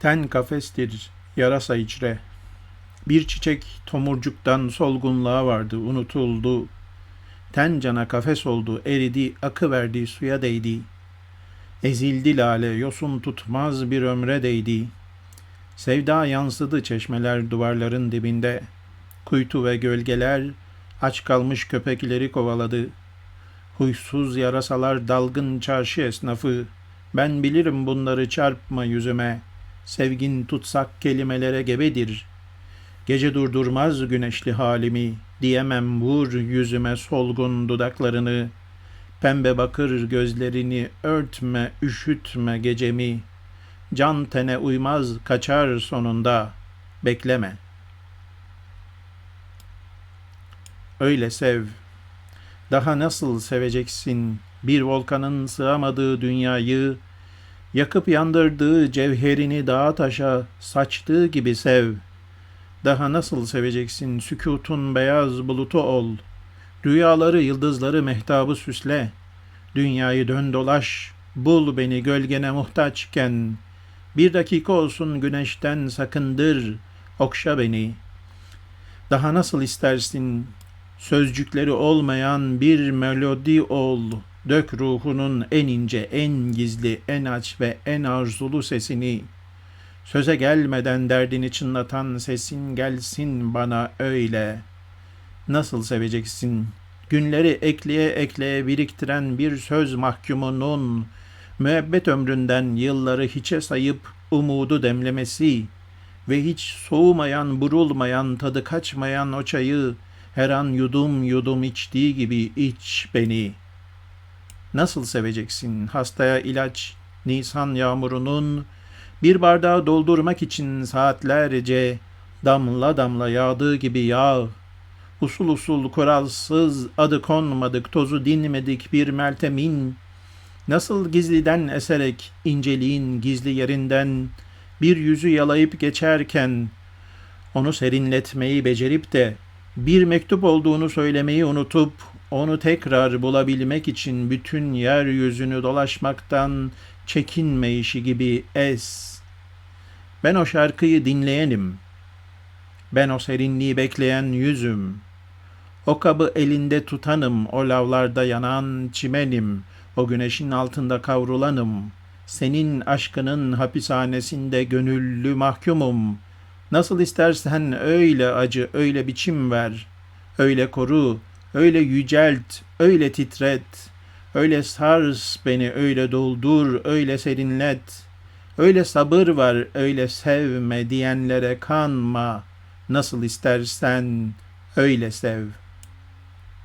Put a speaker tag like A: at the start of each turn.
A: Ten kafestir, yarasa içre. Bir çiçek tomurcuktan solgunluğa vardı, unutuldu. Ten cana kafes oldu, eridi, akı verdi, suya değdi. Ezildi lale, yosun tutmaz bir ömre değdi. Sevda yansıdı çeşmeler duvarların dibinde. Kuytu ve gölgeler aç kalmış köpekleri kovaladı. Huysuz yarasalar dalgın çarşı esnafı. Ben bilirim bunları çarpma yüzüme. Sevgin tutsak kelimelere gebedir. Gece durdurmaz güneşli halimi. Diyemem vur yüzüme solgun dudaklarını. Pembe bakır gözlerini örtme, üşütme gecemi. Can tene uymaz kaçar sonunda. Bekleme. Öyle sev. Daha nasıl seveceksin bir volkanın sığamadığı dünyayı, yakıp yandırdığı cevherini dağa taşa saçtığı gibi sev. Daha nasıl seveceksin sükutun beyaz bulutu ol. Rüyaları, yıldızları, mehtabı süsle. Dünyayı dön dolaş, bul beni gölgene muhtaçken. Bir dakika olsun güneşten sakındır, okşa beni. Daha nasıl istersin sözcükleri olmayan bir melodi ol. Dök ruhunun en ince, en gizli, en aç ve en arzulu sesini. Söze gelmeden derdini çınlatan sesin gelsin bana öyle. Nasıl seveceksin? Günleri ekleye ekleye biriktiren bir söz mahkumunun müebbet ömründen yılları hiçe sayıp umudu demlemesi ve hiç soğumayan, burulmayan, tadı kaçmayan o çayı her an yudum yudum içtiği gibi iç beni. Nasıl seveceksin? Hastaya ilaç, Nisan yağmurunun bir bardağı doldurmak için saatlerce damla damla yağdığı gibi yağ, usul usul kuralsız adı konmadık tozu dinmedik bir meltemin, nasıl gizliden eserek inceliğin gizli yerinden bir yüzü yalayıp geçerken, onu serinletmeyi becerip de bir mektup olduğunu söylemeyi unutup onu tekrar bulabilmek için bütün yeryüzünü dolaşmaktan çekinme işi gibi es. Ben o şarkıyı dinleyenim. Ben o serinliği bekleyen yüzüm. O kabı elinde tutanım, o lavlarda yanan çimenim, o güneşin altında kavrulanım. Senin aşkının hapishanesinde gönüllü mahkumum.'' Nasıl istersen öyle acı, öyle biçim ver. Öyle koru, öyle yücelt, öyle titret. Öyle sars beni, öyle doldur, öyle serinlet. Öyle sabır var, öyle sevme diyenlere kanma. Nasıl istersen öyle sev.''